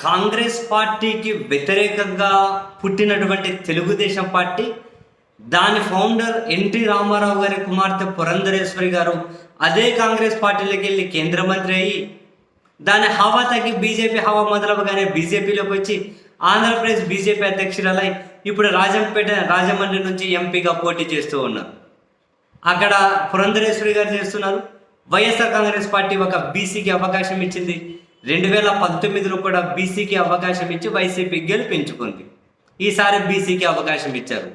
కాంగ్రెస్ పార్టీకి వ్యతిరేకంగా పుట్టినటువంటి తెలుగుదేశం పార్టీ దాని ఫౌండర్ ఎన్టీ రామారావు గారి కుమార్తె పురంధరేశ్వరి గారు అదే కాంగ్రెస్ పార్టీలోకి వెళ్ళి కేంద్ర మంత్రి అయ్యి దాని హవా తగ్గి బీజేపీ హవా మొదలవగానే బీజేపీలోకి వచ్చి ఆంధ్రప్రదేశ్ బీజేపీ అధ్యక్షురాలై ఇప్పుడు రాజంపేట రాజమండ్రి నుంచి ఎంపీగా పోటీ చేస్తూ ఉన్నారు. అక్కడ పురంధరేశ్వరి గారు చేస్తున్నారు. వైఎస్ఆర్ కాంగ్రెస్ పార్టీ ఒక బీసీకి అవకాశం ఇచ్చింది. రెండు వేల పంతొమ్మిదిలో కూడా బీసీకి అవకాశం ఇచ్చి వైసీపీ గెలిపించుకుంది. ఈసారి బీసీకి అవకాశం ఇచ్చారు.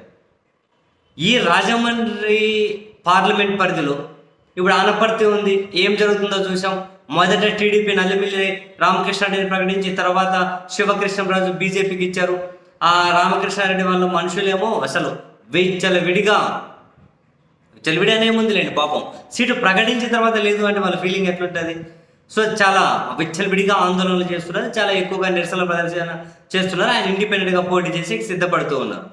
ఈ రాజమండ్రి పార్లమెంట్ పరిధిలో ఇప్పుడు ఆనపర్తి ఉంది. ఏం జరుగుతుందో చూసాం మొదట టీడీపీ నల్లమిల్లి రామకృష్ణారెడ్డిని ప్రకటించి తర్వాత శివకృష్ణరాజు బీజేపీకి ఇచ్చారు. ఆ రామకృష్ణారెడ్డి వాళ్ళ మనుషులేమో అసలు వెచ్చల విడిగా చెలివిడి అనేముందిలేండి పాపం. సీటు ప్రకటించిన తర్వాత లేదు అంటే వాళ్ళ ఫీలింగ్ ఎట్లుంటుంది? సో చాలా విచ్చలవిడిగా ఆందోళనలు చేస్తున్నారు చాలా ఎక్కువగా నిరసన ప్రదర్శన చేస్తున్నారు. ఆయన ఇండిపెండెంట్గా పోటీ చేసి సిద్ధపడుతూ ఉన్నారు.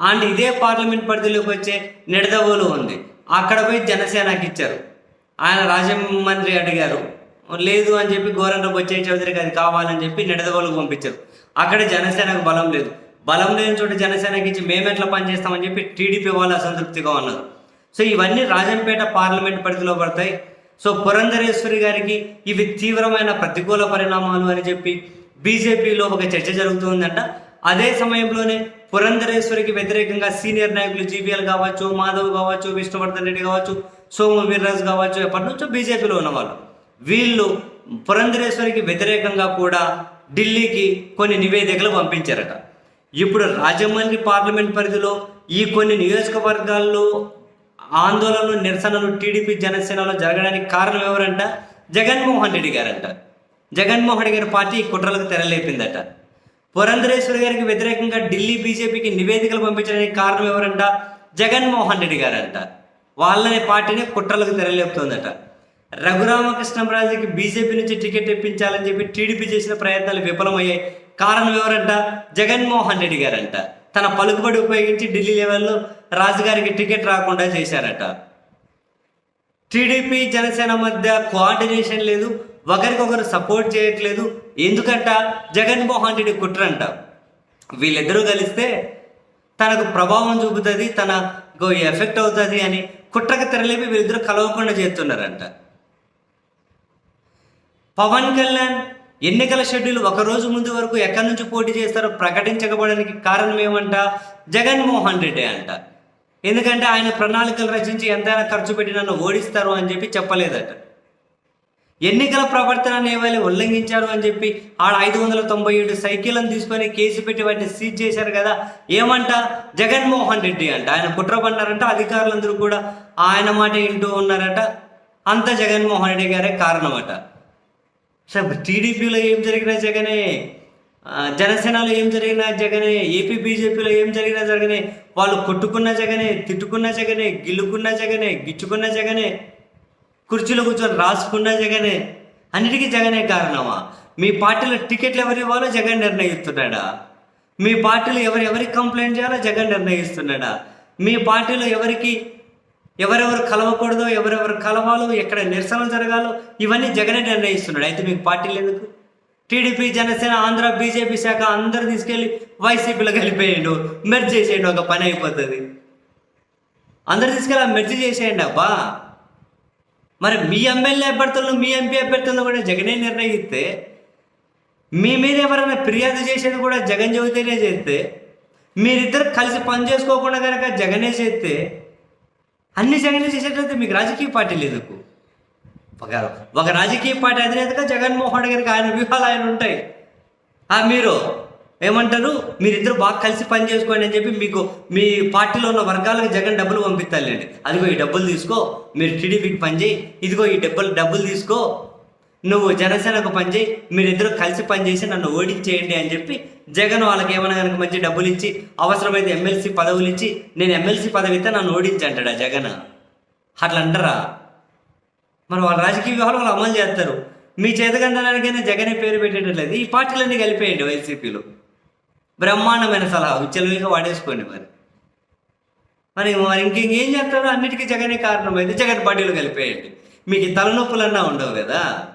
అండ్ ఇదే పార్లమెంట్ పరిధిలోకి వచ్చే నిడదవోలు ఉంది. అక్కడ పోయి జనసేనకి ఇచ్చారు. ఆయన రాజమండ్రి అడిగారు లేదు అని చెప్పి గోరంలోకి వచ్చే చౌదరికి అది కావాలని చెప్పి నిడదవోలు పంపించారు. అక్కడ జనసేనకు బలం లేదు. బలం లేని చోట జనసేనకి ఇచ్చి మేము ఎట్లా పనిచేస్తామని చెప్పి టీడీపీ వాళ్ళు అసంతృప్తిగా ఉన్నారు. సో ఇవన్నీ రాజంపేట పార్లమెంట్ పరిధిలో పడతాయి. సో పురంధరేశ్వరి గారికి ఇవి తీవ్రమైన ప్రతికూల పరిణామాలు అని చెప్పి బీజేపీలో ఒక చర్చ జరుగుతుందంట. అదే సమయంలోనే పురంధరేశ్వరికి వ్యతిరేకంగా సీనియర్ నాయకులు జీవీఎల్ కావచ్చు మాధవ్ కావచ్చు విష్ణువర్ధన్ రెడ్డి కావచ్చు సోము వీర్రాజు కావచ్చు ఎప్పటి నుంచో బీజేపీలో ఉన్నవాళ్ళు. వీళ్ళు పురంధరేశ్వరికి వ్యతిరేకంగా కూడా ఢిల్లీకి కొన్ని నివేదికలు పంపించారట. ఇప్పుడు రాజమండ్రి పార్లమెంట్ పరిధిలో ఈ కొన్ని నియోజకవర్గాల్లో ఆందోళనలు నిరసనలు టీడీపీ జనసేనలో జరగడానికి కారణం ఎవరంట? జగన్మోహన్ రెడ్డి గారంట. జగన్మోహన్ రెడ్డి గారి పార్టీ కుట్రలకు తెరలేపిందట. పురంధరేశ్వరి గారికి వ్యతిరేకంగా ఢిల్లీ బీజేపీకి నివేదికలు పంపించడానికి కారణం ఎవరంట? జగన్మోహన్ రెడ్డి గారంట. వాళ్ళని పార్టీని కుట్రలకు తెరలేపుతోందట. రఘురామకృష్ణరాజుకి బీజేపీ నుంచి టికెట్ ఇప్పించాలని చెప్పి టీడీపీ చేసిన ప్రయత్నాలు విఫలమయ్యాయి. కారణం ఎవరంట? జగన్మోహన్ రెడ్డి గారంట. తన పలుకుబడి ఉపయోగించి ఢిల్లీ లెవెల్లో రాజుగారికి టికెట్ రాకుండా చేశారట. టీడీపీ జనసేన మధ్య కోఆర్డినేషన్ లేదు ఒకరికొకరు సపోర్ట్ చేయట్లేదు. ఎందుకంట? జగన్మోహన్ రెడ్డి కుట్రంట. వీళ్ళిద్దరూ కలిస్తే తనకు ప్రభావం చూపుతుంది తనకు ఎఫెక్ట్ అవుతుంది అని కుట్రకు తెరలేపి వీళ్ళిద్దరూ కలవకుండా చేస్తున్నారంట. పవన్ కళ్యాణ్ ఎన్నికల షెడ్యూల్ ఒక రోజు ముందు వరకు ఎక్కడి నుంచి పోటీ చేస్తారో ప్రకటించకపోవడానికి కారణం ఏమంట? జగన్మోహన్ రెడ్డి అంట. ఎందుకంటే ఆయన ప్రణాళికలు రచించి ఎంతైనా ఖర్చు పెట్టి నన్ను ఓడిస్తారు అని చెప్పి చెప్పలేదట. ఎన్నికల ప్రవర్తనను ఏమైనా ఉల్లంఘించారు అని చెప్పి ఆడ ఐదు వందల తొంభై ఏడు సైకిళ్ళను తీసుకొని కేసు పెట్టి వాటిని సీజ్ చేశారు కదా ఏమంట? జగన్మోహన్ రెడ్డి అంట. ఆయన కుట్ర పన్నారంట అధికారులందరూ కూడా ఆయన మాట వింటూ ఉన్నారట. అంత జగన్మోహన్ రెడ్డి గారే కారణమట. సో టీడీపీలో ఏం జరిగినా జగనే జనసేనలో ఏం జరిగినా జగనే ఏపీ బీజేపీలో ఏం జరిగినా జగనే వాళ్ళు కొట్టుకున్న జగనే తిట్టుకున్న జగనే గిల్లుకున్న జగనే గిచ్చుకున్న జగనే కుర్చీలో కూర్చొని రాసుకున్న జగనే అన్నిటికీ జగనే కారణమా? మీ పార్టీలో టికెట్లు ఎవరు ఇవ్వాలో జగన్ నిర్ణయిస్తున్నాడా? మీ పార్టీలో ఎవరు ఎవరికి కంప్లైంట్ చేయాలో జగన్ నిర్ణయిస్తున్నాడా? మీ పార్టీలో ఎవరికి ఎవరెవరు కలవకూడదు ఎవరెవరు కలవాలో ఎక్కడ నిరసనలు జరగాలో ఇవన్నీ జగనే నిర్ణయిస్తున్నాడు. అయితే మీకు పార్టీలు ఎందుకు? టీడీపీ జనసేన ఆంధ్ర బీజేపీ శాఖ అందరు తీసుకెళ్ళి వైసీపీలో కలిపేయండు మెర్జ్ చేసేయండి ఒక పని అయిపోతుంది. అందరు తీసుకెళ్ళి మెర్జ్ చేసేయండి అబ్బా. మరి మీ ఎమ్మెల్యే అభ్యర్థులను మీ ఎంపీ అభ్యర్థులను కూడా జగనే నిర్ణయిస్తే మీ మీద ఎవరైనా ఫిర్యాదు చేసేది కూడా జగన్ చెబితేనే చేస్తే మీరిద్దరు కలిసి పని చేసుకోకుండా కనుక జగనే చేస్తే అన్ని జగన్లు చేసేట్లయితే మీకు రాజకీయ పార్టీ లేదు ఒక ఒక రాజకీయ పార్టీ అధినేతగా జగన్మోహన్ రెడ్డి గారికి ఆయన వ్యూహాలు ఆయన ఉంటాయి. ఆ మీరు ఏమంటారు? మీరిద్దరు బాగా కలిసి పని చేసుకోండి అని చెప్పి మీకు మీ పార్టీలో ఉన్న వర్గాలకు జగన్ డబ్బులు పంపిస్తారులేండి అదిగో ఈ డబ్బులు తీసుకో మీరు టీడీపీకి పని చేయి. ఇదిగో ఈ డబ్బులు డబ్బులు తీసుకో నువ్వు జనసేనకు పనిచేయి మీరిద్దరూ మీరిద్దరు కలిసి పనిచేసి నన్ను ఓడించేయండి అని చెప్పి జగన్ వాళ్ళకి ఏమైనా కనుక మంచి డబ్బులు ఇచ్చి అవసరమైతే ఎమ్మెల్సీ పదవులు ఇచ్చి నేను ఎమ్మెల్సీ పదవి ఇస్తే నన్ను ఓడించంటాడా జగన్? అట్లా అంటారా? మరి వాళ్ళ రాజకీయ వ్యూహాలు వాళ్ళు అమలు చేస్తారు. మీ చేతకందనానికైనా జగనే పేరు పెట్టేటట్లేదు. ఈ పార్టీలన్నీ కలిపేయండి వైసీపీలో. బ్రహ్మాండమైన సలహా విచ్చలవిగా వాడేసుకోండి మరి. మరి మరి ఇంకేం చేస్తారో అన్నిటికీ జగనే కారణం అయితే జగన్ పార్టీలు కలిపేయండి. మీకు తలనొప్పులన్నా ఉండవు కదా?